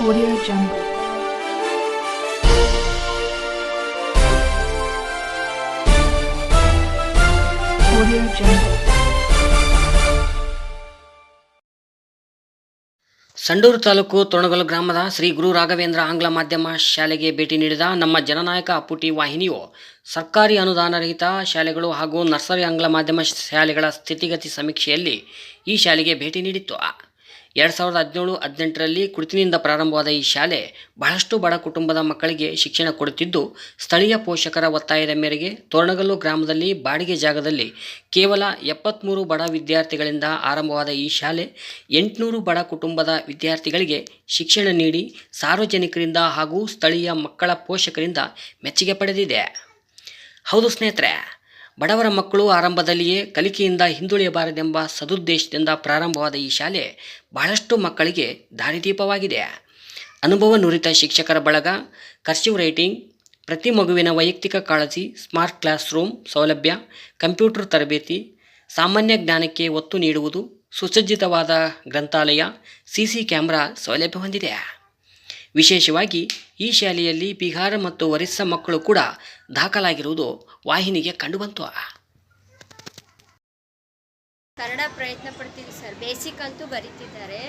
Audio Jungle. Audio Jungle. Sandur taluk ತೊಣಗಲು ಗ್ರಾಮದ ಶ್ರೀ ಗುರು ರಾಘವೇಂದ್ರ ಆಂಗ್ಲ ಮಾಧ್ಯಮ ಶಾಲೆಗೆ ಭೇಟಿ ನೀಡಿದ ನಮ್ಮ ಜನನಾಯಕ ಅಪ್ಪುಟಿ ವಾಹಿನಿಯು, ಸರ್ಕಾರಿ ಅನುದಾನರಹಿತ ಶಾಲೆಗಳು ಹಾಗೂ ನರ್ಸರಿ ಆಂಗ್ಲ ಮಾಧ್ಯಮ ಶಾಲೆಗಳ ಸ್ಥಿತಿಗತಿ ಸಮೀಕ್ಷೆಯಲ್ಲಿ ಈ ಶಾಲೆಗೆ ಭೇಟಿ ನೀಡಿತ್ತು ಎರಡು ಸಾವಿರದ ಹದಿನೇಳು ಹದಿನೆಂಟರಲ್ಲಿ ಕುಡಿತಿನಿಂದ ಪ್ರಾರಂಭವಾದ ಈ ಶಾಲೆ ಬಹಳಷ್ಟು ಬಡ ಕುಟುಂಬದ ಮಕ್ಕಳಿಗೆ ಶಿಕ್ಷಣ ಕೊಡುತ್ತಿದ್ದು, ಸ್ಥಳೀಯ ಪೋಷಕರ ಒತ್ತಾಯದ ಮೇರೆಗೆ ತೋರಣಗಲ್ಲು ಗ್ರಾಮದಲ್ಲಿ ಬಾಡಿಗೆ ಜಾಗದಲ್ಲಿ ಕೇವಲ ಎಪ್ಪತ್ತ್ಮೂರು ಬಡ ವಿದ್ಯಾರ್ಥಿಗಳಿಂದ ಆರಂಭವಾದ ಈ ಶಾಲೆ ಎಂಟುನೂರು ಬಡ ಕುಟುಂಬದ ವಿದ್ಯಾರ್ಥಿಗಳಿಗೆ ಶಿಕ್ಷಣ ನೀಡಿ ಸಾರ್ವಜನಿಕರಿಂದ ಹಾಗೂ ಸ್ಥಳೀಯ ಮಕ್ಕಳ ಪೋಷಕರಿಂದ ಮೆಚ್ಚುಗೆ ಪಡೆದಿದೆ. ಹೌದು ಸ್ನೇಹಿತರೆ ಬಡವರ ಮಕ್ಕಳು ಆರಂಭದಲ್ಲಿಯೇ ಕಲಿಕೆಯಿಂದ ಹಿಂದುಳಿಯಬಾರದೆಂಬ ಸದುದ್ದೇಶದಿಂದ ಪ್ರಾರಂಭವಾದ ಈ ಶಾಲೆ ಬಹಳಷ್ಟು ಮಕ್ಕಳಿಗೆ ದಾರಿದೀಪವಾಗಿದೆ. ಅನುಭವ ನುರಿತ ಶಿಕ್ಷಕರ ಬಳಗ, ಕರ್ಸಿವ್ ರೈಟಿಂಗ್, ಪ್ರತಿ ಮಗುವಿನ ವೈಯಕ್ತಿಕ ಕಾಳಜಿ, ಸ್ಮಾರ್ಟ್ ಕ್ಲಾಸ್ ರೂಮ್ ಸೌಲಭ್ಯ, ಕಂಪ್ಯೂಟರ್ ತರಬೇತಿ, ಸಾಮಾನ್ಯ ಜ್ಞಾನಕ್ಕೆ ಒತ್ತು ನೀಡುವುದು, ಸುಸಜ್ಜಿತವಾದ ಗ್ರಂಥಾಲಯ, ಸಿಸಿ ಕ್ಯಾಮೆರಾ ಸೌಲಭ್ಯ ಹೊಂದಿದೆ. ವಿಶೇಷವಾಗಿ ಈ ಶಾಲೆಯಲ್ಲಿ ಬಿಹಾರ ಮತ್ತು ಒರಿಸ್ಸಾ ಮಕ್ಕಳು ಕೂಡ ದಾಖಲಾಗಿರುವುದು ವಾಹಿನಿಗೆ ಕಂಡುಬಂತು. ಕನ್ನಡ ಪ್ರಯತ್ನ ಪಡ್ತೀವಿ ಸರ್. ಬೇಸಿಕ್ ಅಂತೂ ಬರೀತಿದ್ದಾರೆ.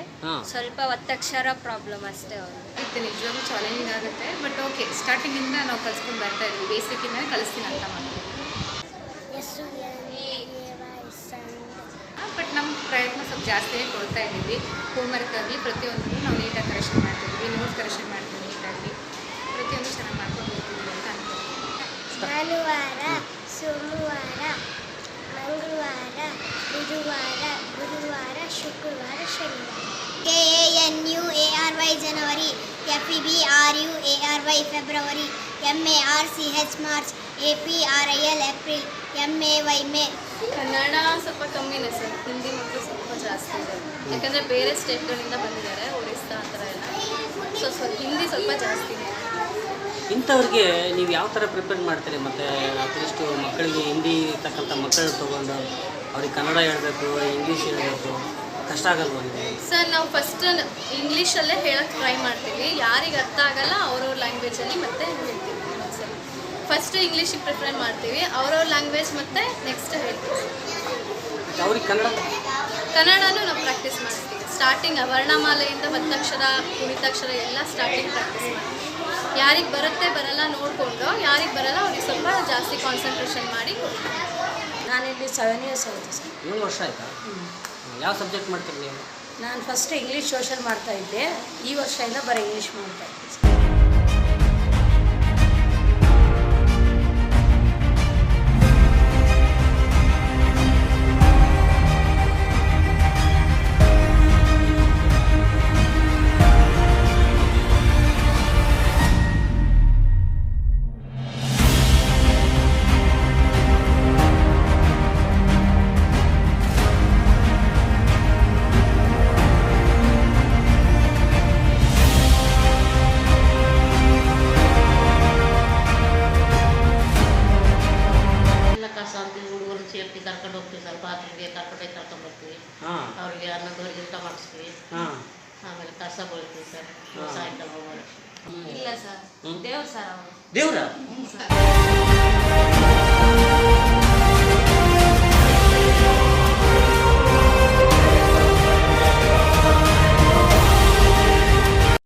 ಸ್ವಲ್ಪ ಒತ್ತಕ್ಷರ ಪ್ರಾಬ್ಲಮ್ ಅಷ್ಟೇ ಅವರು ಇದು ನಿಜವಾಗ್ಲೂ ಚಾಲೆಂಜಿಂಗ್ ಆಗುತ್ತೆ. ಬಟ್ ಓಕೆ ಸ್ಟಾರ್ಟಿಂಗಿಂದ ನಾವು ಕಲ್ಸ್ಕೊಂಡು ಬರ್ತಾ ಇದ್ವಿ ಬೇಸಿಕ್ಕಿಂದ ಕಲಿಸ್ತೀನಿ ಅಂತ ಮಾಡ್ತೀವಿ. ಬಟ್ ನಮ್ಮ ಪ್ರಯತ್ನ ಸ್ವಲ್ಪ ಜಾಸ್ತಿನೇ ಕೊಡ್ತಾ ಇದ್ದೀವಿ. ಹೋಮ್ವರ್ಕ್ ಆಗಲಿ ಪ್ರತಿಯೊಂದನ್ನು ನಾವು ನೀಟಾಗಿ ಕರೆಕ್ಷನ್ ಮಾಡ್ತಿದ್ವಿ ನೋಟ್ಸ್ ಕರೆಕ್ಷನ್ ಮಾಡ್ತೀವಿ ನೀಟಾಗಿ ಪ್ರತಿಯೊಂದು ಚೆನ್ನಾಗಿ ಮಾಡ್ಕೊಂಡು ಹೋಗ್ತಿದ್ವಿ ಅಂತ ಅನ್ಕೋತೀನಿ ಭಾನುವಾರ, ಸೋಮವಾರ, ಮಂಗಳವಾರ, ಬುಧವಾರ ಗುರುವಾರ ಶುಕ್ರವಾರ, ಶನಿವಾರ. K A N U A R Y January F E B R U A R Y February M A R C H March A P R I L April M A Y May Kannada ಸ್ವಲ್ಪ ಕಮ್ಮಿನೇ sir. Hindi ಮಕ್ಕಳು ಸ್ವಲ್ಪ ಜಾಸ್ತಿ ಇದೆ. ಯಾಕಂದರೆ ಬೇರೆ ಸ್ಟೇಟ್ಗಳಿಂದ ಬಂದಿದ್ದಾರೆ ಒರಿಸ್ಸಾ ಆ ಥರ ಎಲ್ಲ. ಸೊ ಸ್ವಲ್ಪ ಹಿಂದಿ ಸ್ವಲ್ಪ ಜಾಸ್ತಿ ಇದೆ. ಇಂಥವ್ರಿಗೆ ನೀವು ಯಾವ ಥರ ಪ್ರಿಪೇರ್ ಮಾಡ್ತೀರಿ? ಮತ್ತು ಅಟ್ಲೀಸ್ಟು ಮಕ್ಕಳಿಗೆ ಹಿಂದಿ ಇರ್ತಕ್ಕಂಥ ಮಕ್ಕಳು ತೊಗೊಂಡು ಅವ್ರಿಗೆ ಕನ್ನಡ ಹೇಳಬೇಕು ಇಂಗ್ಲೀಷ್ ಹೇಳಬೇಕು ಕಷ್ಟ ಆಗಲ್ವ ಸರ್ ನಾವು ಫಸ್ಟ್ ಇಂಗ್ಲೀಷಲ್ಲೇ ಹೇಳಕ್ಕೆ ಟ್ರೈ ಮಾಡ್ತೀವಿ. ಯಾರಿಗೆ ಅರ್ಥ ಆಗಲ್ಲ ಅವ್ರವ್ರ ಲ್ಯಾಂಗ್ವೇಜಲ್ಲಿ ಮತ್ತೆ ಹೇಳ್ತೀವಿ. ಫಸ್ಟ್ ಇಂಗ್ಲೀಷಿಗೆ ಪ್ರಿಫರ್ ಮಾಡ್ತೀವಿ. ಅವ್ರವ್ರ ಲ್ಯಾಂಗ್ವೇಜ್ ಮತ್ತೆ ನೆಕ್ಸ್ಟ್ ಹೇಳ್ತೀವಿ. ಅವ್ರಿಗೆ ಕನ್ನಡ? ಕನ್ನಡನೂ ನಾವು ಪ್ರಾಕ್ಟೀಸ್ ಮಾಡ್ತೀವಿ. ಸ್ಟಾರ್ಟಿಂಗ್ ವರ್ಣಮಾಲೆಯಿಂದ ಒತ್ತಕ್ಷರ ಕುಣಿತಾಕ್ಷರ ಎಲ್ಲ ಸ್ಟಾರ್ಟಿಂಗ್ ಪ್ರಾಕ್ಟೀಸ್ ಮಾಡ್ತೀವಿ. ಯಾರಿಗೆ ಬರುತ್ತೆ ಬರಲ್ಲ ನೋಡಿಕೊಂಡು ಯಾರಿಗೆ ಬರಲ್ಲ ಅವ್ರಿಗೆ ಸ್ವಲ್ಪ ಜಾಸ್ತಿ ಕಾನ್ಸಂಟ್ರೇಷನ್ ಮಾಡಿ ನಾನಿಲ್ಲಿ ಸೆವೆನ್ ಇಯರ್ಸ್ ಆಯಿತು ಸರ್. ಏಳು ವರ್ಷ ಆಯಿತಾ? ಯಾವ ಸಬ್ಜೆಕ್ಟ್ ಮಾಡ್ತೀರಿ ನೀವು? ನಾನು ಫಸ್ಟ್ ಇಂಗ್ಲೀಷ್ ಸೋಷಲ್ ಮಾಡ್ತಾ ಇದ್ದೆ. ಈ ವರ್ಷದಿಂದ ಬರೀ ಇಂಗ್ಲೀಷ್ ಮಾಡ್ತಾ ಕರ್ಕೊಂಡು ಹೋಗ್ತೀವಿ ಸ್ವಲ್ಪ ಹತ್ತಿಗೆ ಕರ್ಕೊಂಡೋಗಿ ಕರ್ಕೊಂಡು ಬರ್ತೀವಿ. ಹಾಂ. ಅವ್ರಿಗೆ ಹನ್ನೊಂದುವರೆಗೆ ಊಟ ಮಾಡಿಸ್ತೀವಿ. ಹಾಂ. ಆಮೇಲೆ ಕಸ ಬೀಳ್ತೀವಿ ಸರ್. ಸಾಯಂಕಾಲ ಹೋಗೋರು ಇಲ್ಲ ಸರ್. ದೇವ್ರು ಸರ್ ಅವರು. ದೇವ್ರ?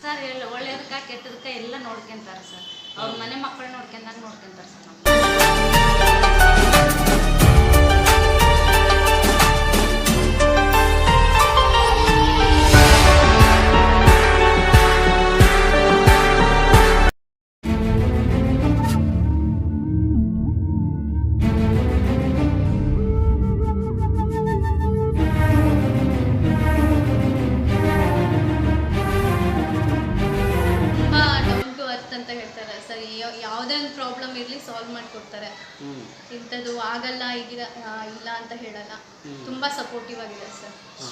ಸರ್. ಎಲ್ಲ ಒಳ್ಳೇದಕ್ಕ ಕೆಟ್ಟದಕ್ಕ ಎಲ್ಲ ನೋಡ್ಕೊಂತಾರೆ ಸರ್. ಅವ್ರ ಮನೆ ಮಕ್ಕಳು ನೋಡ್ಕೊಂಡಾಗ ನೋಡ್ಕೊಂತಾರೆ ಸರ್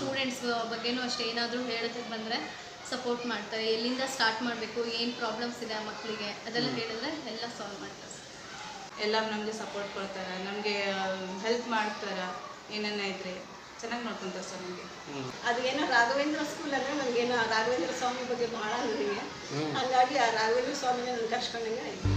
ಸ್ಟೂಡೆಂಟ್ಸ್ ಬಗ್ಗೆನೂ ಅಷ್ಟೇ ಏನಾದರೂ ಹೇಳೋದಕ್ಕೆ ಬಂದರೆ ಸಪೋರ್ಟ್ ಮಾಡ್ತಾರೆ. ಎಲ್ಲಿಂದ ಸ್ಟಾರ್ಟ್ ಮಾಡಬೇಕು ಏನು ಪ್ರಾಬ್ಲಮ್ಸ್ ಇದೆ ಆ ಮಕ್ಕಳಿಗೆ ಅದೆಲ್ಲ ಹೇಳಿದ್ರೆ ಎಲ್ಲ ಸಾಲ್ವ್ ಮಾಡ್ತಾರೆ. ಎಲ್ಲ ನಮಗೆ ಸಪೋರ್ಟ್ ಕೊಡ್ತಾರೆ ನಮಗೆ ಹೆಲ್ಪ್ ಮಾಡ್ತಾರೆ ಏನನ್ನ ಇದ್ರೆ. ಚೆನ್ನಾಗಿ ನೋಡ್ಕೊಂತಾರೆ ಸರ್ ನಮಗೆ. ಅದೇನೋ ರಾಘವೇಂದ್ರ ಸ್ಕೂಲ್ ಅಂದರೆ ನನಗೇನು ರಾಘವೇಂದ್ರ ಸ್ವಾಮಿ ಬಗ್ಗೆ ಭಾಳ ನನಗೆ ಹ್ಮ್. ಹಾಗಾಗಿ ಆ ರಾಘವೇಂದ್ರ ಸ್ವಾಮಿನ ನಾನು ಕರ್ಸ್ಕೊಂಡಂಗೆ ಆಯ್ತು.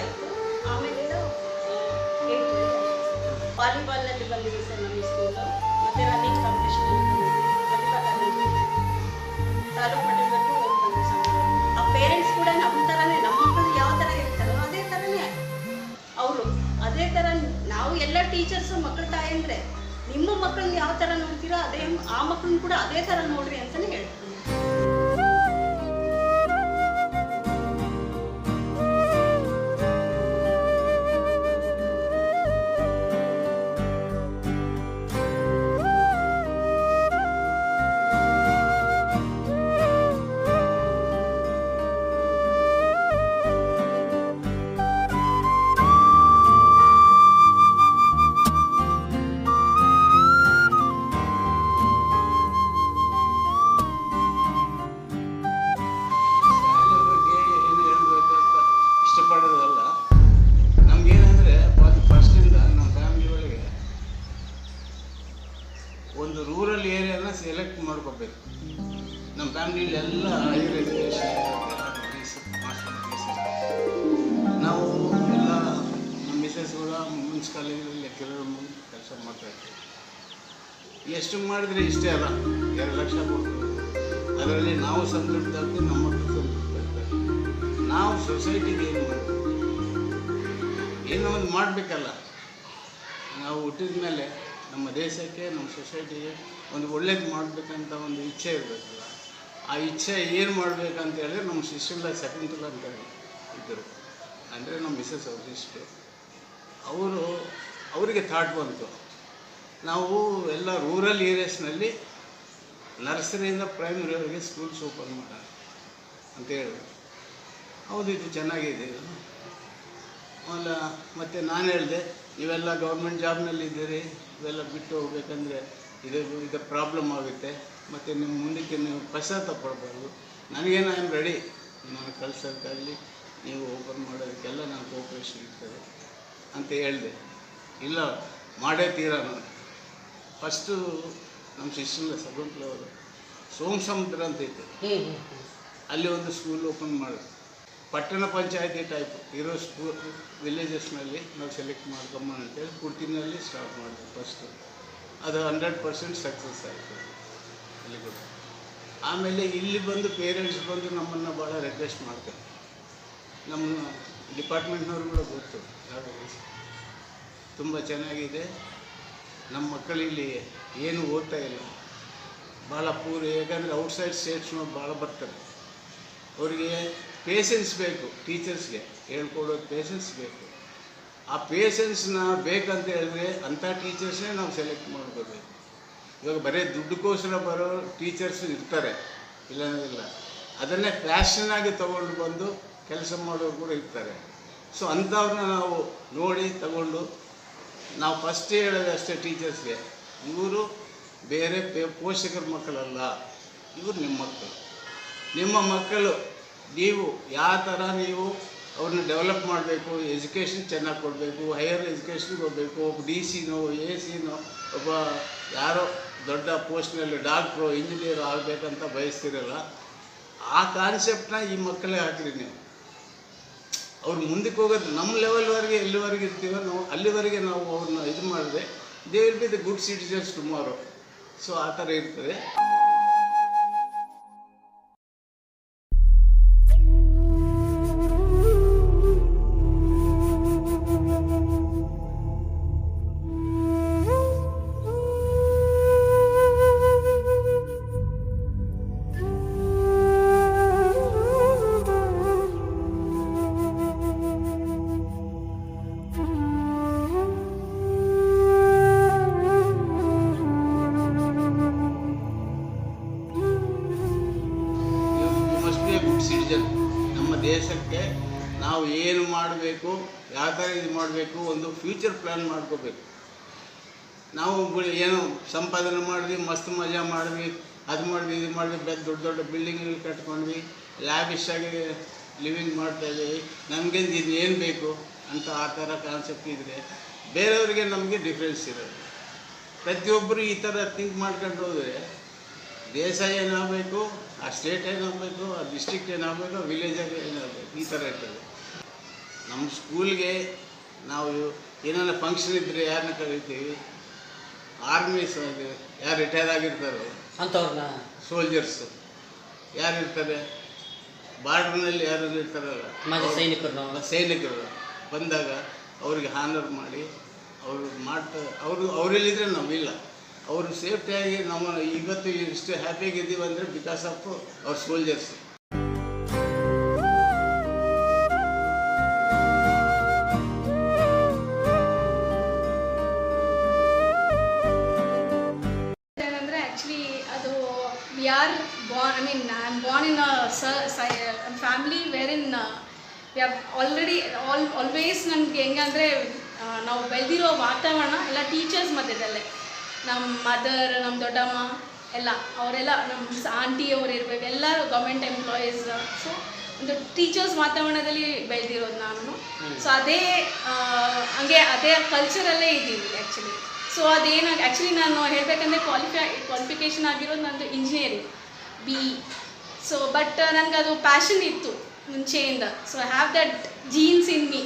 ಇತ್ತು ಫಿಫ್ತ್ ಆಯಿತು ಆಮೇಲೆ ಏಯ್ಟ್ ವಾಲಿಬಾಲ್ನಲ್ಲಿ ಬಂದಿದೆ ಸರ್ ನಮ್ಮ ಸ್ಕೂಲು ಮತ್ತು ರನ್ನಿಂಗ್ ಕಾಂಪಿಟೇಷನ್ ತಾಲೂಕು ಮಟ್ಟದವರೆಗೂ ಹೋಗಿ ಸರ್. ಆ ಪೇರೆಂಟ್ಸ್ ಕೂಡ ನಮ್ಮ ಥರನೇ ನಮ್ಮ ಮಕ್ಕಳು ಯಾವ ಥರ ಇರ್ತಾರೋ ಅದೇ ಥರನೇ ಅವರು ಅದೇ ಥರ ನಾವು ಎಲ್ಲ ಟೀಚರ್ಸು ಮಕ್ಕಳ ತಾಯಂದ್ರೆ, ನಿಮ್ಮ ಮಕ್ಕಳನ್ನ ಯಾವ ಥರ ನೋಡ್ತೀರೋ ಅದೇ, ಆ ಮಕ್ಕಳನ್ನ ಕೂಡ ಅದೇ ಥರ ನೋಡ್ರಿ ಅಂತಲೇ ಹೇಳ್ತೀನಿ ಎಷ್ಟು ಮಾಡಿದ್ರೆ ಇಷ್ಟೇ ಅಲ್ಲ? ಎರಡು ಲಕ್ಷ ಕೊಡ್ತೀವಿ ಅದರಲ್ಲಿ ನಾವು ಸಂತೃಪ್ತ ಆಗ್ತೀವಿ ನಮ್ಮ ಮಕ್ಕಳು ಸಂತೃಪ್ತ ಆಗ್ತಾರೆ ನಾವು ಸೊಸೈಟಿಗೆ ಏನು ಮಾಡಬೇಕು? ಏನೋ ಒಂದು ಮಾಡಬೇಕಲ್ಲ. ನಾವು ಹುಟ್ಟಿದ ಮೇಲೆ ನಮ್ಮ ದೇಶಕ್ಕೆ, ನಮ್ಮ ಸೊಸೈಟಿಗೆ ಒಂದು ಒಳ್ಳೇದು ಮಾಡಬೇಕಂತ ಒಂದು ಇಚ್ಛೆ ಇರಬೇಕಲ್ಲ. ಆ ಇಚ್ಛೆ ಏನು ಮಾಡಬೇಕಂತ ಹೇಳಿದ್ರೆ ನಮ್ಮ ಶಿಷ್ಯಲ್ಲ ಶಕುಂತಲ ಅಂತ ಇದ್ದರು. ಅಂದರೆ ನಮ್ಮ ಮಿಸ್ಸಸ್ ಅವರು ಇಷ್ಟು. ಅವರು, ಅವರಿಗೆ ಥಾಟ್ ಬಂತು. ನಾವು ಎಲ್ಲ ರೂರಲ್ ಏರಿಯಾಸ್ನಲ್ಲಿ ನರ್ಸರಿಯಿಂದ ಪ್ರೈಮರಿವರೆಗೆ ಸ್ಕೂಲ್ಸ್ ಓಪನ್ ಮಾಡೋಣ ಅಂತ ಹೇಳಿದ್ರು ಹೌದು, ಇದು ಚೆನ್ನಾಗಿದೆ. ಅಲ್ಲ, ಮತ್ತು ನಾನು ಹೇಳಿದೆ, ನೀವೆಲ್ಲ ಗೌರ್ಮೆಂಟ್ ಜಾಬ್ನಲ್ಲಿ ಇದ್ದೀರಿ, ಇವೆಲ್ಲ ಬಿಟ್ಟು ಹೋಗ್ಬೇಕಂದ್ರೆ ಇದು ಇದು ಪ್ರಾಬ್ಲಮ್ ಆಗುತ್ತೆ. ಮತ್ತು ನಿಮ್ಮ ಮುಂದಕ್ಕೆ ನೀವು ಪಶ್ಚಾತ್ತಾಪ ಪಡಬಾರ್ದು. ನನಗೇನು ಐ ಆಮ್ ರೆಡಿ ನಾನು ಕಳ್ಸೋದಕ್ಕಾಗಲಿ ನೀವು ಓಪನ್ ಮಾಡೋದಕ್ಕೆಲ್ಲ ನಾನು ಕೋಪ್ರೇಷನ್ ಇರ್ತದೆ ಅಂತ ಹೇಳಿದೆ. ಇಲ್ಲ, ಮಾಡೇ ತೀರ ನಾನು. ಫಸ್ಟು ನಮ್ಮ ಶಿಷ್ಯನ ಸಗುಂಟ್ಲ ಅವರು ಸೋಮ ಸಮುದ್ರ ಅಂತ ಇತ್ತು. ಅಲ್ಲಿ ಒಂದು ಸ್ಕೂಲ್ ಓಪನ್ ಮಾಡಿದ್ರು. ಪಟ್ಟಣ ಪಂಚಾಯತಿ ಟೈಪ್ ಇರೋ ಸ್ಕೂಲ್ ವಿಲೇಜಸ್ನಲ್ಲಿ ನಾವು ಸೆಲೆಕ್ಟ್ ಮಾಡ್ಕೊಂಬ ಅಂತೇಳಿ ಕುರ್ತಿನಲ್ಲಿ ಸ್ಟಾರ್ಟ್ ಮಾಡಿದ್ವಿ ಫಸ್ಟು ಅದು ಹಂಡ್ರೆಡ್ ಪರ್ಸೆಂಟ್ ಸಕ್ಸಸ್ ಆಯಿತು. ಅಲ್ಲಿ ಕೂಡ. ಆಮೇಲೆ ಇಲ್ಲಿ ಬಂದು ಪೇರೆಂಟ್ಸ್ ಬಂದು ನಮ್ಮನ್ನು ಭಾಳ ರಿಕ್ವೆಸ್ಟ್ ಮಾಡ್ತಾರೆ. ನಮ್ಮ ಡಿಪಾರ್ಟ್ಮೆಂಟ್ನವ್ರು ಕೂಡ ಗೊತ್ತು. ತುಂಬ ಚೆನ್ನಾಗಿದೆ. ನಮ್ಮ ಮಕ್ಕಳಿಲ್ಲಿ ಏನು ಓದ್ತಾ ಇಲ್ಲ. ಭಾಳ ಪೂರ್ ಯಾಕಂದರೆ ಔಟ್ಸೈಡ್ ಸ್ಟೇಟ್ಸ್ನವ್ರು ಭಾಳ ಬರ್ತಾರೆ ಅವರಿಗೆ ಪೇಷನ್ಸ್ ಬೇಕು ಟೀಚರ್ಸ್ಗೆ ಹೇಳ್ಕೊಡೋ ಪೇಷನ್ಸ್ ಬೇಕು. ಆ ಪೇಷನ್ಸ್ನ ಬೇಕಂತ ಹೇಳಿದ್ರೆ ಅಂಥ ಟೀಚರ್ಸ್ನೇ ನಾವು ಸೆಲೆಕ್ಟ್ ಮಾಡ್ಕೋಬೇಕು ಇವಾಗ ಬರೀ ದುಡ್ಡುಗೋಸ್ಕರ ಬರೋ ಟೀಚರ್ಸ್ ಇರ್ತಾರೆ, ಇಲ್ಲ ಇಲ್ಲ. ಅದನ್ನೇ ಫ್ಯಾಷನಾಗಿ ತಗೊಂಡು ಬಂದು ಕೆಲಸ ಮಾಡೋರು ಕೂಡ ಇರ್ತಾರೆ. ಸೊ ಅಂಥವ್ರನ್ನ ನಾವು ನೋಡಿ ತಗೊಂಡು ನಾವು ಫಸ್ಟ್ ಹೇಳೋದು ಅಷ್ಟೇ ಟೀಚರ್ಸ್ಗೆ ಇವರು ಬೇರೆ ಪೇ ಪೋಷಕರ ಮಕ್ಕಳಲ್ಲ. ಇವರು ನಿಮ್ಮ ಮಕ್ಕಳು ನಿಮ್ಮ ಮಕ್ಕಳು, ನೀವು ಯಾವ ಥರ ನೀವು ಅವ್ರನ್ನ ಡೆವಲಪ್ ಮಾಡಬೇಕು ಎಜುಕೇಷನ್ ಚೆನ್ನಾಗಿ ಕೊಡಬೇಕು ಹೈಯರ್ ಎಜುಕೇಷನ್ಗೆ ಹೋಗಬೇಕು ಒಬ್ಬ ಡಿ ಸಿನೋ ಎ ಸಿನೋ ಒಬ್ಬ ಯಾರೋ ದೊಡ್ಡ ಪೋಸ್ಟ್ನಲ್ಲಿ ಡಾಕ್ಟ್ರು ಇಂಜಿನಿಯರು ಆಗಬೇಕಂತ ಬಯಸ್ತಿರಲ್ಲ, ಆ ಕಾನ್ಸೆಪ್ಟನ್ನ ಈ ಮಕ್ಕಳೇ ಹಾಕಿರಿ ನೀವು. ಅವ್ರು ಮುಂದಕ್ಕೆ ಹೋಗೋದು ನಮ್ಮ ಲೆವೆಲ್ವರೆಗೆ ಎಲ್ಲಿವರೆಗೆ ಇರ್ತೀವೋ ನಾವು ಅಲ್ಲಿವರೆಗೆ ನಾವು ಅವ್ರನ್ನ ಇದು ಮಾಡಿದ್ರೆ they will be the good citizens tomorrow so ಆ ಥರ ಇರ್ತದೆ. ನಾವು ಏನು ಮಾಡಬೇಕು, ಯಾವ ಥರ ಇದು ಮಾಡಬೇಕು ಒಂದು ಫ್ಯೂಚರ್ ಪ್ಲ್ಯಾನ್ ಮಾಡ್ಕೋಬೇಕು. ನಾವು ಏನು ಸಂಪಾದನೆ ಮಾಡಿದ್ವಿ, ಮಸ್ತ್ ಮಜಾ ಮಾಡಿದ್ವಿ, ಅದು ಮಾಡಿದ್ವಿ, ಇದು ಮಾಡಿದ್ವಿ ಬೆದ್ ದೊಡ್ಡ ದೊಡ್ಡ ಬಿಲ್ಡಿಂಗ್ಗಳು ಕಟ್ಕೊಂಡ್ವಿ ಲ್ಯಾಬಿಶ್ ಆಗಿ ಲಿವಿಂಗ್ ಮಾಡ್ತಾ ಇದ್ದೀವಿ. ನಮಗೆ ಇದು ಏನು ಬೇಕು ಅಂತ ಆ ಥರ ಕಾನ್ಸೆಪ್ಟ್ ಇದ್ದರೆ ಬೇರೆಯವ್ರಿಗೆ ನಮಗೆ ಡಿಫ್ರೆನ್ಸ್ ಇರೋದು ಪ್ರತಿಯೊಬ್ಬರು ಈ ಥರ ಥಿಂಕ್ ಮಾಡ್ಕೊಂಡು ಹೋದರೆ ದೇಶ ಏನಾಗಬೇಕು ಆ ಸ್ಟೇಟ್ ಏನಾಗಬೇಕು ಆ ಡಿಸ್ಟಿಕ್ ಏನಾಗಬೇಕು ಆ ವಿಲೇಜಾಗ ಏನಾಗಬೇಕು ಈ ಥರ ಇರ್ತದೆ. ನಮ್ಮ ಸ್ಕೂಲ್ಗೆ ನಾವು ಏನಾರ ಫಂಕ್ಷನ್ ಇದ್ದರೆ ಯಾರನ್ನ ಕರೀತೀವಿ? ಆರ್ಮೀಸ್ ಯಾರು ರಿಟೈರ್ ಆಗಿರ್ತಾರೋ? ಅಂಥವ್ರನ್ನ ಸೋಲ್ಜರ್ಸ್ ಯಾರು ಇರ್ತಾರೆ? ಬಾರ್ಡ್ರ್ನಲ್ಲಿ ಯಾರು ಇರ್ತಾರಲ್ಲ ಸೈನಿಕರು ಸೈನಿಕರು. ಬಂದಾಗ ಅವ್ರಿಗೆ ಹಾನರ್ ಮಾಡಿ ಅವರು ಮಾಡ್ತಾ ಅವರು ಅವರಲ್ಲಿದ್ದರೆ ನಾವಿಲ್ಲ ಅವರು ಸೇಫ್ಟಿಯಾಗಿ ನಮ್ಮ ಇವತ್ತು ಇಷ್ಟು ಹ್ಯಾಪಿಯಾಗಿದ್ದೀವಿ ಅಂದರೆ ಬಿಕಾಸ್ ಆಫ್ ಅವ್ರ soldiers we are born I mean I am born a family wherein in we have already all always ನನಗೆ ಹೆಂಗಂದರೆ ನಾವು ಬೆಳೆದಿರೋ ವಾತಾವರಣ ಎಲ್ಲ ಟೀಚರ್ಸ್ ಮಧ್ಯದಲ್ಲೇ. ನಮ್ಮ ಮದರ್ ನಮ್ಮ ದೊಡ್ಡಮ್ಮ ಎಲ್ಲ, ಅವರೆಲ್ಲ ನಮ್ಮ ಆಂಟಿ ಅವ್ರು ಇರಬೇಕು ಎಲ್ಲರೂ ಗೌರ್ಮೆಂಟ್ ಎಂಪ್ಲಾಯೀಸ್ ಸೊ ಒಂದು ಟೀಚರ್ಸ್ ವಾತಾವರಣದಲ್ಲಿ ಬೆಳೆದಿರೋದು ನಾನು. ಸೊ ಅದೇ ಹಂಗೆ ಅದೇ ಕಲ್ಚರಲ್ಲೇ ಇದ್ದೀವಿ ಆ್ಯಕ್ಚುಲಿ ಸೊ ಅದೇನಾಗಿ ಆ್ಯಕ್ಚುಲಿ ನಾನು ಹೇಳಬೇಕಂದ್ರೆ ಕ್ವಾಲಿಫೈ ಕ್ವಾಲಿಫಿಕೇಷನ್ ಆಗಿರೋದು ನಂದು ಇಂಜಿನಿಯರಿಂಗ್ ಬಿ ಸೊ ಬಟ್ ನನಗೆ ಅದು ಪ್ಯಾಷನ್ ಇತ್ತು ಮುಂಚೆಯಿಂದ. So I have that genes in me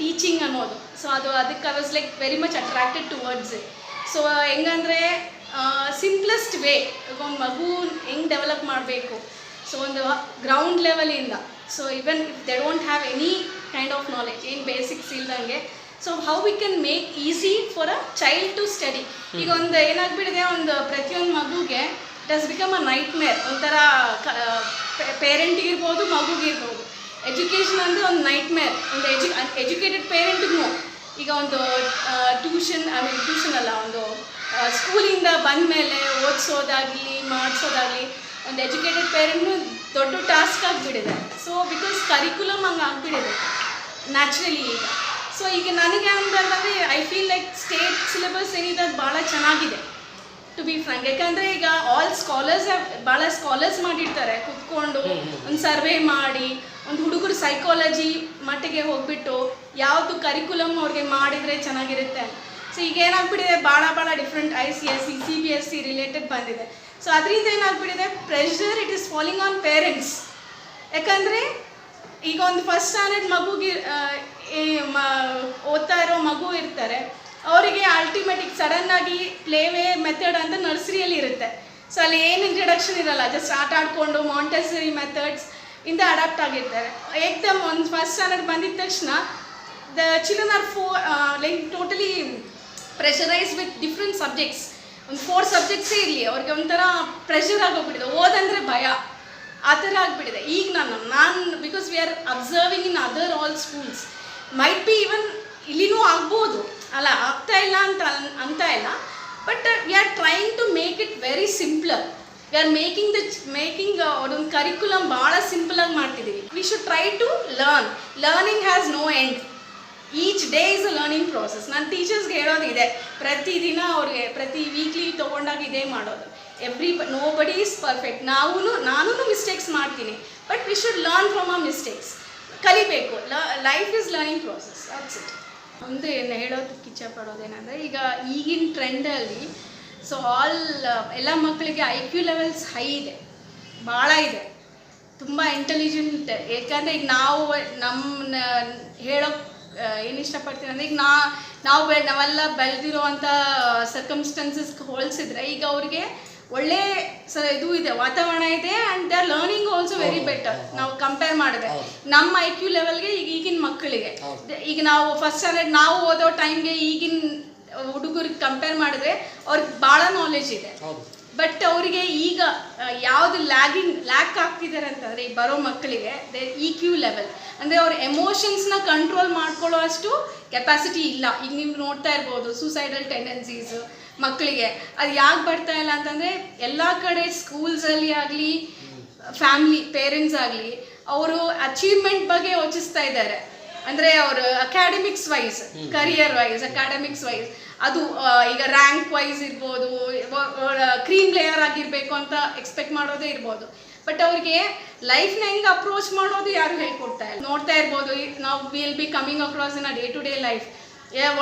teaching ಅನ್ನೋದು. ಸೊ ಅದು ಅದಕ್ಕೆ I was like very much attracted towards it so ಹೆಂಗಂದರೆ simplest way ಒಂದು ಮಗು ಹೆಂಗೆ ಡೆವಲಪ್ ಮಾಡಬೇಕು? ಸೊ ಒಂದು ground ಲೆವೆಲಿಂದ so even they don't have any kind of knowledge ಏನು basics ಇಲ್ದಂಗೆ so how we can make easy for a child to study ಈಗ ಒಂದು ಏನಾಗ್ಬಿಟ್ಟಿದೆ ಒಂದು ಪ್ರತಿಯೊಂದು ಮಗುಗೆ it has become a night ಮೇರ್ ಒಂಥರ ಪೇರೆಂಟ್ಗಿರ್ಬೋದು ಮಗುಗಿರ್ಬೋದು ಎಜುಕೇಷನ್ ಅಂದರೆ ಒಂದು ನೈಟ್ ಮೇರ್ ಒಂದು ಎಜು ಎಜುಕೇಟೆಡ್ ಪೇರೆಂಟ್ಗೂ ಈಗ ಒಂದು ಟ್ಯೂಷನ್ ಐ ಮೀನ್ ಟ್ಯೂಷನ್ ಅಲ್ಲ ಒಂದು ಸ್ಕೂಲಿಂದ ಬಂದ ಮೇಲೆ ಓದಿಸೋದಾಗಲಿ ಮಾಡಿಸೋದಾಗಲಿ ಒಂದು ಎಜುಕೇಟೆಡ್ ಪೇರೆಂಟ್ನು ದೊಡ್ಡ ಟಾಸ್ಕ್ ಆಗಿಬಿಟ್ಟಿದೆ. ಸೊ ಬಿಕಾಸ್ ಕರಿಕ್ಯುಲಮ್ ಹಂಗೆ ಆಗಿಬಿಟ್ಟಿದೆ. ನ್ಯಾಚುರಲಿ ಈಗ. ಸೊ ಈಗ ನನಗೆ ಅಂತಂದರೆ I feel like state syllabus ಏನಿದೆ ಅದು ಭಾಳ ಚೆನ್ನಾಗಿದೆ. ಟು ಬಿ ಫ್ರಾಂಕ್ ಯಾಕಂದರೆ ಈಗ ಆಲ್ ಸ್ಕಾಲರ್ಸ್ ಭಾಳ ಸ್ಕಾಲರ್ಸ್ ಮಾಡಿರ್ತಾರೆ. ಕುತ್ಕೊಂಡು ಒಂದು ಸರ್ವೆ ಮಾಡಿ ಒಂದು ಹುಡುಗರು ಸೈಕಾಲಜಿ ಮಟ್ಟಿಗೆ ಹೋಗ್ಬಿಟ್ಟು ಯಾವುದು ಕರಿಕುಲಮ್ ಅವ್ರಿಗೆ ಮಾಡಿದರೆ ಚೆನ್ನಾಗಿರುತ್ತೆ. ಸೊ ಈಗ ಏನಾಗ್ಬಿಟ್ಟಿದೆ ಭಾಳ ಭಾಳ different I C S C C B S C related ಬಂದಿದೆ. ಸೊ ಅದರಿಂದ ಏನಾಗ್ಬಿಟ್ಟಿದೆ pressure it is falling on parents ಯಾಕಂದರೆ ಈಗ ಒಂದು ಫಸ್ಟ್ ಸ್ಟ್ಯಾಂಡರ್ಡ್ ಮಗುಗೆ ಈ, ಮ, ಓದ್ತಾ ಇರೋ ಮಗು ಇರ್ತಾರೆ, ಅವರಿಗೆ ಅಲ್ಟಿಮೇಟಿಕ್ ಸಡನ್ನಾಗಿ ಪ್ಲೇವೇ ಮೆಥಡ್ ಅಂತ ನರ್ಸರಿಯಲ್ಲಿ ಇರುತ್ತೆ. ಸೊ ಅಲ್ಲಿ ಏನು ಇಂಟ್ರಡಕ್ಷನ್ ಇರಲ್ಲ ಜಸ್ಟ್ ಆಟ ಆಡಿಕೊಂಡು ಮಾಂಟೆಸರಿ ಮೆಥಡ್ಸ್ ಇಂದ ಅಡಾಪ್ಟ್ ಆಗಿರ್ತಾರೆ. ಏಕ್ದಮ್ ಒಂದು ಫಸ್ಟ್ ಸ್ಟ್ಯಾಂಡರ್ಡ್ ಬಂದಿದ ತಕ್ಷಣ the children are for like totally pressurise with different subjects ಒಂದು ಫೋರ್ ಸಬ್ಜೆಕ್ಟ್ಸೇ ಇರಲಿ, ಅವ್ರಿಗೆ ಒಂಥರ ಪ್ರೆಷರ್ ಆಗೋಗ್ಬಿಟ್ಟಿದೆ. ಓದಂದರೆ ಭಯ, ಆ ಥರ ಆಗಿಬಿಟ್ಟಿದೆ. ಈಗ ನಾನು ನಾನು because we are observing in other all schools might be even ಇಲ್ಲಿನೂ ಆಗ್ಬೋದು. ಅಲ್ಲ, ಆಗ್ತಾ ಇಲ್ಲ ಅಂತ ಅನ್- ಅಂತ ಇಲ್ಲ. But we are trying to make it very simpler we are making the making ಅದೊಂದು ಕರಿಕ್ಯುಲಮ್ ಭಾಳ ಸಿಂಪಲಾಗಿ ಮಾಡ್ತಿದ್ದೀವಿ we should try to learn learning has no end each day is a learning process ನಾನು ಟೀಚರ್ಸ್ಗೆ ಹೇಳೋದು ಇದೆ. ಪ್ರತಿದಿನ ಅವ್ರಿಗೆ, ಪ್ರತಿ ವೀಕ್ಲಿ ತೊಗೊಂಡಾಗ ಇದೇ ಮಾಡೋದು. Every nobody is perfect ನಾವು ನಾನೂ ಮಿಸ್ಟೇಕ್ಸ್ ಮಾಡ್ತೀನಿ. But we should learn from ಆ ಮಿಸ್ಟೇಕ್ಸ್ ಕಲಿಬೇಕು. Life is learning process that's it ಒಂದು ಏನು ಹೇಳೋದಕ್ಕೆ ಇಚ್ಛಪಡೋದೇನೆಂದರೆ ಈಗ ಈಗಿನ ಟ್ರೆಂಡಲ್ಲಿ ಸೊ ಆಲ್ ಎಲ್ಲ ಮಕ್ಕಳಿಗೆ ಐ ಕ್ಯೂ ಲೆವೆಲ್ಸ್ ಹೈ ಇದೆ. ಭಾಳ ಇದೆ. ತುಂಬ ಇಂಟೆಲಿಜೆಂಟ್ ಏಕೆಂದರೆ ಈಗ ನಾವು ನಮ್ಮ ಹೇಳೋ ಏನು ಇಷ್ಟಪಡ್ತೀನಿ ಅಂದರೆ, ಈಗ ನಾ, ನಾವು ನಾವೆಲ್ಲ ಬೆಳೆದಿರೋವಂಥ ಸರ್ಕಮ್ಸ್ಟೆನ್ಸಸ್ಗೆ ಹೋಲಿಸಿದ್ರೆ, ಈಗ ಅವ್ರಿಗೆ ಒಳ್ಳೆ ಸ ಇದು ಇದೆ ವಾತಾವರಣ ಇದೆ and they are learning also very better ನಾವು ಕಂಪೇರ್ ಮಾಡಿದ್ರೆ. ನಮ್ಮ ಐ ಕ್ಯೂ ಲೆವೆಲ್ಗೆ ಈಗ ಈಗಿನ ಮಕ್ಕಳಿಗೆ. ಈಗ ನಾವು ಫಸ್ಟ್ ಸ್ಟ್ಯಾಂಡರ್ಡ್ ನಾವು ಓದೋ ಟೈಮ್ಗೆ ಈಗಿನ ಹುಡುಗರಿಗೆ ಕಂಪೇರ್ ಮಾಡಿದ್ರೆ ಅವ್ರಿಗೆ ಭಾಳ ನಾಲೆಜ್ ಇದೆ. ಬಟ್ ಅವರಿಗೆ ಈಗ ಯಾವುದು ಲ್ಯಾಗಿಂಗ್ ಲ್ಯಾಕ್ ಆಗ್ತಿದ್ದಾರೆ ಅಂತಂದರೆ ಈ ಬರೋ ಮಕ್ಕಳಿಗೆ ದೇ ಇ ಕ್ಯೂ ಲೆವೆಲ್ ಅಂದರೆ ಅವ್ರ ಎಮೋಷನ್ಸ್ನ ಕಂಟ್ರೋಲ್ ಮಾಡ್ಕೊಳ್ಳೋ ಅಷ್ಟು ಕೆಪಾಸಿಟಿ ಇಲ್ಲ. ಈಗ ನೀವು ನೋಡ್ತಾ ಇರ್ಬೋದು ಸೂಸೈಡಲ್ ಟೆಂಡೆನ್ಸೀಸ್ ಮಕ್ಕಳಿಗೆ ಅದು ಯಾಕೆ ಬರ್ತಾ ಇಲ್ಲ ಅಂತಂದರೆ ಎಲ್ಲ ಕಡೆ ಸ್ಕೂಲ್ಸಲ್ಲಿ ಆಗಲಿ ಫ್ಯಾಮ್ಲಿ ಪೇರೆಂಟ್ಸ್ ಆಗಲಿ ಅವರು ಅಚೀವ್ಮೆಂಟ್ ಬಗ್ಗೆ ಯೋಚಿಸ್ತಾ ಇದ್ದಾರೆ. ಅಂದರೆ ಅವರು academics wise career wise academics wise ಅದು ಈಗ ರ್ಯಾಂಕ್ ವೈಸ್ ಇರ್ಬೋದು ಕ್ರೀಮ್ ಲೇಯರ್ ಆಗಿರಬೇಕು ಅಂತ ಎಕ್ಸ್ಪೆಕ್ಟ್ ಮಾಡೋದೇ ಇರ್ಬೋದು. ಬಟ್ ಅವ್ರಿಗೆ ಲೈಫ್ನ ಹೆಂಗೆ ಅಪ್ರೋಚ್ ಮಾಡೋದು ಯಾರು ಹೇಳ್ಕೊಡ್ತಾ ಇಲ್ಲ. ನೋಡ್ತಾ ಇರ್ಬೋದು ನಾವು will be coming across in a day to day life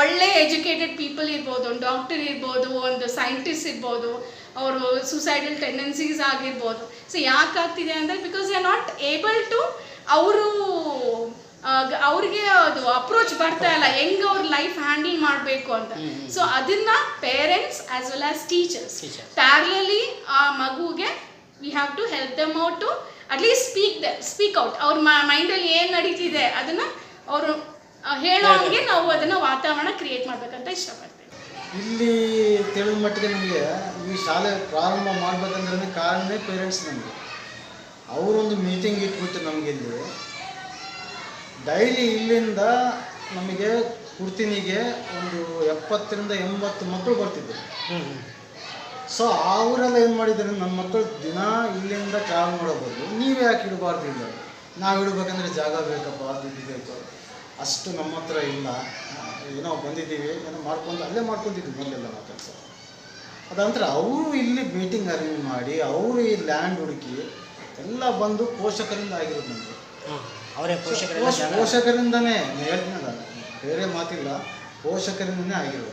ಒಳ್ಳೆ ಎಜುಕೇಟೆಡ್ ಪೀಪಲ್ ಇರ್ಬೋದು ಒಂದು ಡಾಕ್ಟರ್ ಇರ್ಬೋದು ಒಂದು ಸೈಂಟಿಸ್ಟ್ ಇರ್ಬೋದು ಅವರು ಸುಸೈಡಲ್ ಟೆಂಡೆನ್ಸೀಸ್ ಆಗಿರ್ಬೋದು. ಸೊ ಯಾಕೆ ಆಗ್ತಿದೆ ಅಂದರೆ because they are not able to ಅವರು ಅವ್ರಿಗೆ ಅದು ಅಪ್ರೋಚ್ ಬರ್ತಾ ಇಲ್ಲ. ಹೆಂಗ್ ಅವ್ರ ಲೈಫ್ ಹ್ಯಾಂಡಲ್ ಮಾಡಬೇಕು ಅಂತ. ಸೊ ಅದನ್ನ parents as well as teachers parallelly ಆ ಮಗುಗೆ we have to help them out to at least speak the speak out ಅವ್ರ ಮೈಂಡಲ್ಲಿ ಏನು ನಡೀತಿದೆ ಅದನ್ನ ಅವರು ಹೇಳೋ ಹಂಗೆ ನಾವು ಅದನ್ನ ವಾತಾವರಣ ಕ್ರಿಯೇಟ್ ಮಾಡ್ಬೇಕಂತ ಇಷ್ಟಪಡ್ತೇವೆ. ಇಲ್ಲಿ ತಿಳಿದ ಮಟ್ಟಿಗೆ ನಮಗೆ ಈ ಶಾಲೆ ಪ್ರಾರಂಭ ಮಾಡ್ಬೇಕಂದ್ರೆ ಕಾರಣನೇ ಪೇರೆಂಟ್ಸ್ ನಮಗೆ. ಅವರೊಂದು ಮೀಟಿಂಗ್ ಇಟ್ಬಿಟ್ಟು ನಮಗೆ ಇಲ್ಲಿ ಡೈಲಿ ಇಲ್ಲಿಂದ ನಮಗೆ ಕುರ್ತಿನಿಗೆ ಒಂದು ಎಪ್ಪತ್ತರಿಂದ ಎಂಬತ್ತು ಮಕ್ಕಳು ಬರ್ತಿದ್ದರು ಸೊ ಅವರೆಲ್ಲ ಏನು ಮಾಡಿದ್ದಾರೆ? ನನ್ನ ಮಕ್ಕಳು ದಿನ ಇಲ್ಲಿಂದ ಟ್ರಾವೆಲ್ ಮಾಡೋ ಬದಲು ನೀವೇ ಯಾಕೆ ಇಡಬಾರ್ದು ಇಲ್ಲ? ನಾವು ಇಡಬೇಕಂದ್ರೆ ಜಾಗ ಬೇಕಪ್ಪ ದುಡ್ಡು ಬೇಕು ಅಷ್ಟು ನಮ್ಮ ಹತ್ರ ಇಲ್ಲ. ಏನೋ ಬಂದಿದ್ದೀವಿ ಏನೋ ಮಾಡ್ಕೊಂಡು ಅಲ್ಲೇ ಮಾಡ್ಕೊತಿದ್ವಿ ಮೊದಲೆಲ್ಲ ನಾವು ಕೆಲಸ ಅದಂತರ ಅವರು ಇಲ್ಲಿ ಮೀಟಿಂಗ್ ಅರೇಂಜ್ ಮಾಡಿ ಅವರು ಈ ಲ್ಯಾಂಡ್ ಹುಡುಕಿ ಎಲ್ಲ ಬಂದು ಪೋಷಕರಿಂದ ಆಗಿರೋದು ನಮಗೆ. ಅವರೇ ಪೋಷಕರಿಂದ ಪೋಷ- ಪೋಷಕರಿಂದನೇ ಹೇಳ್ತೀನಲ್ಲ ಬೇರೆ ಮಾತಿಲ್ಲ ಪೋಷಕರಿಂದನೇ ಆಗಿರೋದು.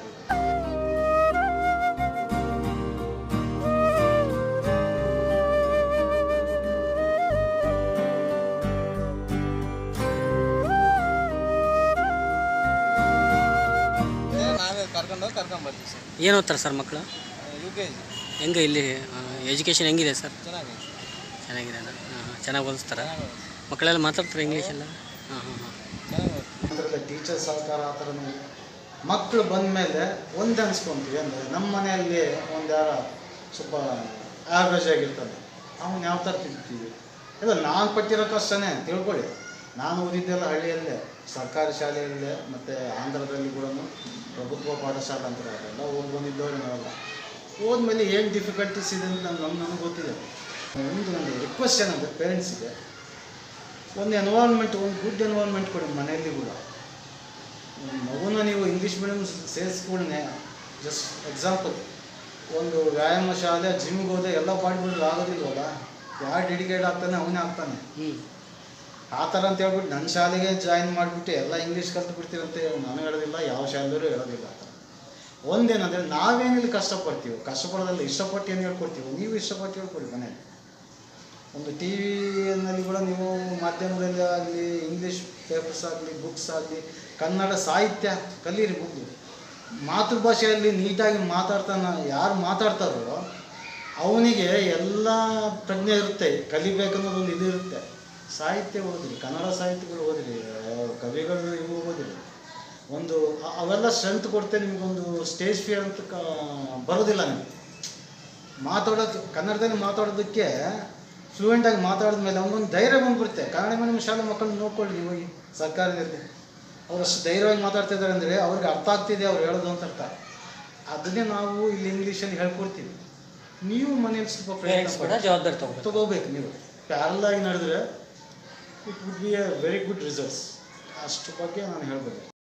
ಏನು ಓದ್ತಾರೆ ಸರ್ ಮಕ್ಕಳು? U K G. ಹೆಂಗೆ ಇಲ್ಲಿ ಎಜುಕೇಷನ್ ಹೆಂಗಿದೆ ಸರ್? ಚೆನ್ನಾಗಿದೆ. ಚೆನ್ನಾಗಿದೆ ಹಾಂ ಹಾಂ ಚೆನ್ನಾಗಿ ಓದಿಸ್ತಾರ? ಮಕ್ಕಳೆಲ್ಲ ಮಾತಾಡ್ತಾರೆ ಇಂಗ್ಲೀಷೆಲ್ಲ ಹಾಂ ಹಾಂ ಹಾಂ. ಅದರಲ್ಲಿ ಟೀಚರ್ ಸಹಕಾರ ಆ ಥರ ಮಕ್ಕಳು ಬಂದ ಮೇಲೆ ಒಂದು ಅನ್ಸ್ಕೊಂತೀವಿ. ಅಂದರೆ ನಮ್ಮ ಮನೆಯಲ್ಲಿ ಒಂದು ಯಾರ ಸ್ವಲ್ಪ ಆವ್ರೇಜ್ ಆಗಿರ್ತದೆ ಅವನು ಯಾವ ಥರ ತಿಂತೀವಿ? ಇಲ್ಲ ನಾನು ಪಟ್ಟಿರೋ ಕಷ್ಟನೇ ತಿಳ್ಕೊಳ್ಳಿ. ನಾನು ಓದಿದ್ದೆಲ್ಲ ಹಳ್ಳಿಯಲ್ಲೇ. ಸರ್ಕಾರಿ ಶಾಲೆಯಲ್ಲಿ ಮತ್ತು ಆಂಧ್ರದಲ್ಲಿ ಕೂಡ ಪ್ರಭುತ್ವ ಪಾಠಶಾಲೆ ಅಂತ ಅದೆಲ್ಲ ಓದಿ ಬಂದಿದ್ದವ್ರು ನಾವೆಲ್ಲ. ಹೋದ್ಮೇಲೆ ಏನು ಡಿಫಿಕಲ್ಟೀಸ್ ಇದೆ ಅಂತ ನಮ್ಗೆ ನಮ್ಗೆ ಗೊತ್ತಿದೆ. ಒಂದು ಒಂದು ರಿಕ್ವೆಸ್ಟ್ ಏನಂದರೆ ಪೇರೆಂಟ್ಸಿಗೆ ಒಂದು ಎನ್ವೈರ್ಮೆಂಟ್ ಒಂದು ಗುಡ್ ಎನ್ವೈರ್ಮೆಂಟ್ ಕೊಡಿ ಮನೆಯಲ್ಲಿ ಕೂಡ. ಮಗುನ ನೀವು ಇಂಗ್ಲೀಷ್ ಮೀಡಿಯಮ್ ಸೇರಿಸ್ಕೊಂಡೆ ಜಸ್ಟ್ ಎಕ್ಸಾಂಪಲ್ ಒಂದು ವ್ಯಾಯಾಮ ಶಾಲೆ ಜಿಮ್ಗೆ ಹೋದೆ ಎಲ್ಲ ಬಿಲ್ಡರ್ ಆಗೋದಿಲ್ವಲ್ಲ? ಯಾರು ಡೆಡಿಕೇಟ್ ಆಗ್ತಾನೆ, ಅವನೇ ಆಗ್ತಾನೆ. ಹ್ಞೂ ಆ ಥರ ಅಂತ ಹೇಳ್ಬಿಟ್ಟು ನನ್ನ ಶಾಲೆಗೆ ಜಾಯಿನ್ ಮಾಡಿಬಿಟ್ಟು ಎಲ್ಲ ಇಂಗ್ಲೀಷ್ ಕಲ್ತು ಬಿಡ್ತೀರಂತೆ ನಾನು ಹೇಳೋದಿಲ್ಲ, ಯಾವ ಶಾಲೆಯವರು ಹೇಳೋದಿಲ್ಲ. ಆ ಥರ ಒಂದೇನಂದರೆ ನಾವೇನಿಲ್ಲಿ ಕಷ್ಟಪಡ್ತೀವಿ, ಕಷ್ಟಪಡೋದಲ್ಲ, ಇಷ್ಟಪಟ್ಟು ಏನು ಹೇಳ್ಕೊಡ್ತೀವಿ, ನೀವು ಇಷ್ಟಪಟ್ಟು ಹೇಳ್ಕೊಡಿ ಮನೇಲಿ. ಒಂದು ಟಿ ವಿನಲ್ಲಿ ಕೂಡ ನೀವು ಮಾಧ್ಯಮದಲ್ಲಿ ಆಗಲಿ ಇಂಗ್ಲೀಷ್ ಪೇಪರ್ಸ್ ಆಗಲಿ ಬುಕ್ಸ್ ಆಗಲಿ, ಕನ್ನಡ ಸಾಹಿತ್ಯ ಕಲೀರಿ ಬುಕ್ ಮಾತೃಭಾಷೆಯಲ್ಲಿ ನೀಟಾಗಿ ಮಾತಾಡ್ತಾನ, ಯಾರು ಮಾತಾಡ್ತಾರೋ ಅವನಿಗೆ ಎಲ್ಲ ಪ್ರಜ್ಞೆ ಇರುತ್ತೆ ಕಲಿಬೇಕನ್ನೋದು ಒಂದು ಇದು ಇರುತ್ತೆ. ಸಾಹಿತ್ಯ ಓದಿರಿ ಕನ್ನಡ ಸಾಹಿತ್ಯಗಳು ಓದಿರಿ ಕವಿಗಳು ಇವು ಓದಿರಿ ಒಂದು ಅವೆಲ್ಲ ಸ್ಟ್ರೆಂತ್ ಕೊಡ್ತೆ ನಿಮಗೊಂದು ಸ್ಟೇಜ್ ಫಿಯರ್ ಅಂತ ಕ ಬರೋದಿಲ್ಲ ನಿಮಗೆ. ಮಾತಾಡೋದು ಕನ್ನಡದಲ್ಲಿ ಮಾತಾಡೋದಕ್ಕೆ ಫ್ಲೂಯೆಂಟಾಗಿ ಮಾತಾಡಿದ ಮೇಲೆ ಒಂದು ಧೈರ್ಯ ಬಂದ್ಬಿಡುತ್ತೆ. ಕನ್ನಡ ನಿಮ್ಮ ಶಾಲೆ ಮಕ್ಕಳನ್ನ ನೋಡ್ಕೊಳ್ಳಿ ನೀವು ಹೋಗಿ ಸರ್ಕಾರದಲ್ಲಿ. ಅವ್ರು ಅಷ್ಟು ಧೈರ್ಯವಾಗಿ ಮಾತಾಡ್ತಾ ಇದ್ದಾರೆ ಅಂದರೆ ಅವ್ರಿಗೆ ಅರ್ಥ ಆಗ್ತಿದೆ ಅವ್ರು ಹೇಳೋದು ಅಂತ ಅರ್ಥ. ಅದನ್ನೇ ನಾವು ಇಲ್ಲಿ ಇಂಗ್ಲೀಷಲ್ಲಿ ಹೇಳ್ಕೊಡ್ತೀವಿ. ನೀವು ಮನೇಲಿ ಸ್ವಲ್ಪ ಪ್ರಯತ್ನ ಜವಾಬ್ದಾರಿ ತಗೋಬೇಕು. ತಗೋಬೇಕು ನೀವು. ಪ್ಯಾರಲ್ ಆಗಿ ನಡೆದ್ರೆ it would be a very good results ಅಷ್ಟು ಬಗ್ಗೆ ನಾನು ಹೇಳ್ಬೋದು